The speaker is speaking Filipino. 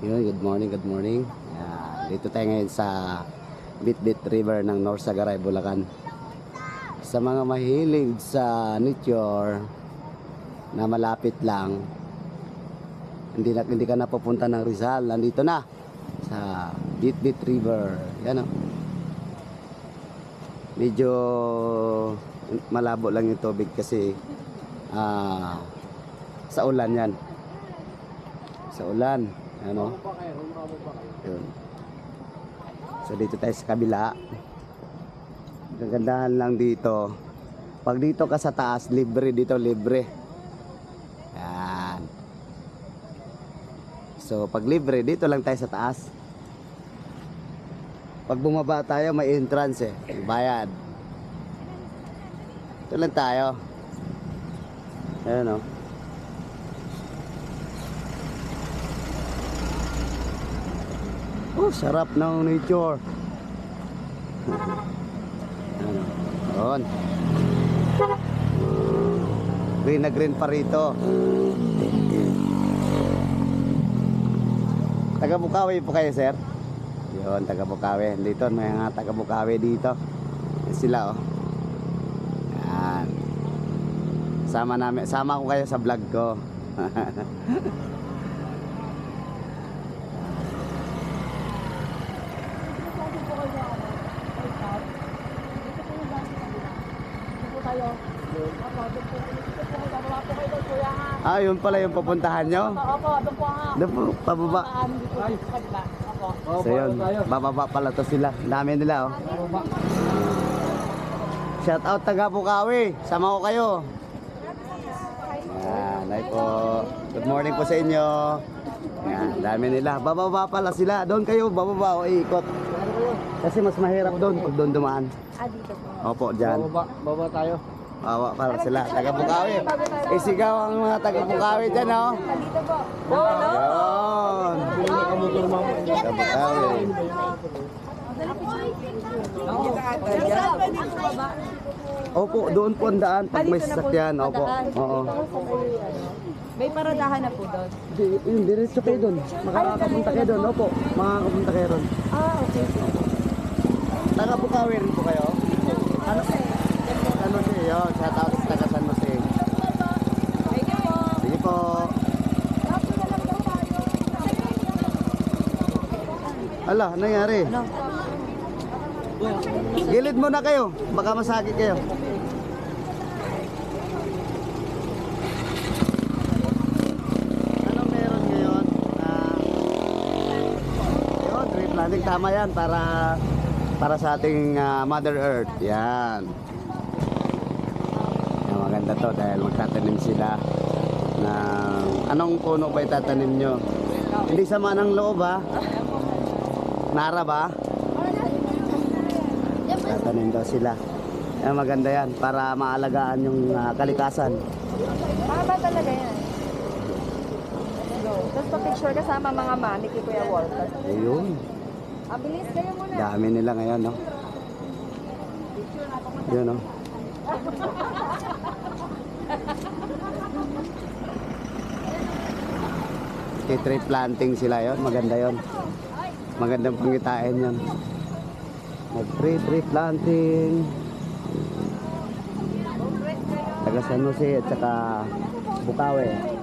Yun, good morning, good morning. Yan, dito tayo ngayon sa Bitbit River ng North Sagaray, Bulacan. Sa mga mahilig sa nature na malapit lang, hindi na hindi ka na pupunta ng Rizal, nandito na sa Bitbit River. Yan o. Medyo malabo lang yung tubig kasi ah, sa ulan yan. Sa ulan. Ano? Yun. So dito tayo sa kabila. Kagandahan lang dito. Pag dito ka sa taas, libre dito, libre. Yan. So pag libre, dito lang tayo sa taas. Pag bumaba tayo, may entrance eh. Bayad. Ito lang tayo. Ayan o. Oh, sarap ng nature. ano? Yun. Green na green pa rito. Taga Bukawi po kayo, sir? Yun, taga Bukawi. Dito, may mga taga Bukawi dito. Sila, oh. Yan. Sama namin, sama ko kayo sa vlog ko. ah, yun pala yung pupuntahan nyo? Opo, doon po nga. Doon po, pababa. Sa kabila. Opo. So yun, bababa pala to sila. Ang Dami nila oh. Shout out taga Bukawi. Sama ko kayo. Yan, ay po. Good morning po sa inyo. Yan, dami nila. Bababa pala sila. Doon kayo, bababa o ikot. Kasi mas mahirap doon pag doon dumaan. Ah, dito po. Opo, dyan. Baba, baba tayo. Bawa pala sila. Taga Bukawi. Isigaw ang mga taga Bukawi dyan, oh. Ah, dito po. Hello. Yun. Kamotor mama. Taga Bukawi. Opo, doon po ang daan pag may sasakyan. Opo. Oo. May paradahan na po doon. Di, yun, diretso kayo doon. Makakapunta kayo doon. Opo, makakapunta kayo doon. Ah, okay. Taga Bukawi rin po kayo? Ano? San Jose, yun. Shout out sa taga San Jose. You po. Sige po. Ala, nangyari? Ano? Gilid muna kayo. Baka masakit kayo. Ano meron ngayon? Ah, yun, tree planting. Tama yan para para sa ating ah, Mother Earth. Yan. Yan, maganda to dahil magtatanim sila ng anong puno ba itatanim nyo? Hindi sama ng loob ha? Nara ba? Tatanim daw sila. Yan, maganda yan para maalagaan yung ah, kalikasan. Mahaba talaga yan. Tapos pa-picture kasama mga mami kay Kuya Walter. Ayun. Ah, bilis kayo muna. Dami nila ngayon, no? Yun, no? Tree planting sila yon, maganda yon. Magandang pangitain yon. Mag-tree tree planting. Taga San Jose at saka Bukawi.